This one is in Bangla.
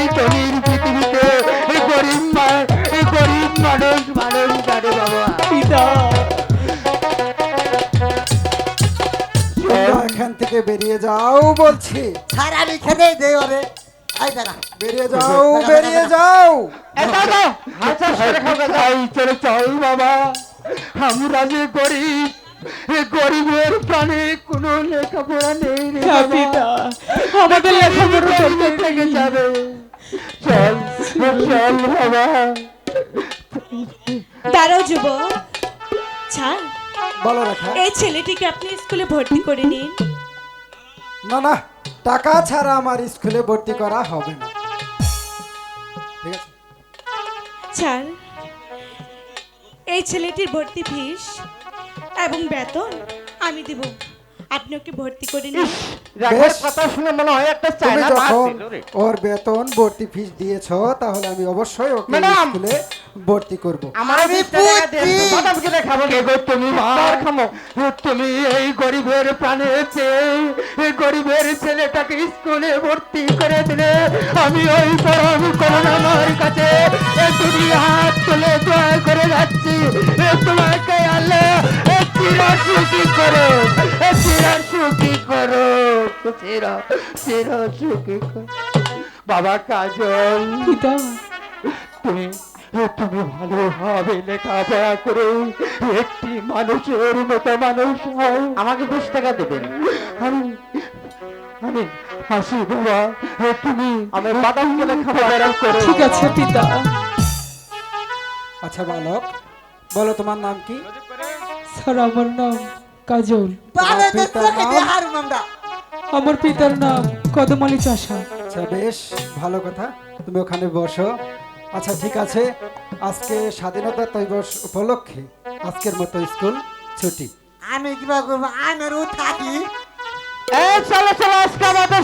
এই ধনির পৃথিবীতে এই গরিব এই গরিব মানুষ মানুষ জানে বাবা পিতা। এখান থেকে বেরিয়ে যাও বলছি। স্যার আমি খেতেই দেই ওরে। আই দাঁড়া। বেরিয়ে যাও বেরিয়ে যাও। চলে চল বাবা। আমরা যে গরিব। গরিবের প্রাণে কোনো লেখাপড়া নেই রে পিতা। আমাদের লেখাপড়া করতে থেকে চল বাবা। দাঁড়াও যুবক ছাড়। বলো রেখা। এই ছেলেটিকে আপনি স্কুলে ভর্তি করে নিন। না না টাকা ছাড়া আমার স্কুলে ভর্তি করা হবে না। ঠিক আছে? ছাড়। এই ছেলেটির ভর্তি ফিস এবং বেতন আমি দেব। আপনি ওকে ভর্তি করে নিন। বেশ। কথা শুনে মনে হয় একটা তুমি যখন ওর বেতন ভর্তি ফিস দিয়েছ তাহলে আমি অবশ্যই ওকে ম্যাডাম! স্কুলে ভর্তি করব। আমি পুত্রি তুমি? মার খামো। তুমি এই গরিবের প্রাণে চেয়ে এই গরিবের ছেলেটাকে স্কুলে ভর্তি করে দিলে আমি ওই পরম করুণাময়ের কাছে এ দুটি হাত তুলে দোয়া করে যাচ্ছি। এ তোমাকে আল্লাহ এ চিরা সুখী করো। চিরা সুখী করো চিরা চিরা সুখী করো। বাবা কাজল তুমি তুমি ভালোভাবে লেখাপড়া করে একটি মানুষের মতো মানুষ হও। আমাকে বিশ টাকা দেবেন। আমি আমি হাসি বাবা তুমি আমার বাদামকে লেখাপড়া করো। ঠিক আছে পিতা। আচ্ছা বালক বলো তোমার নাম কি? স্যার আমার নাম কাজল। পিতার নাম? আমার। পিতার নাম কদমালি চাষা। আচ্ছা বেশ ভালো কথা। তুমি ওখানে বসো। আচ্ছা ঠিক আছে। আজকে স্বাধীনতা দিবস উপলক্ষে আজকের মতো স্কুল ছুটি। আমি কি করব? আমারও থাকি এই চলো চলো আজকে আমাদের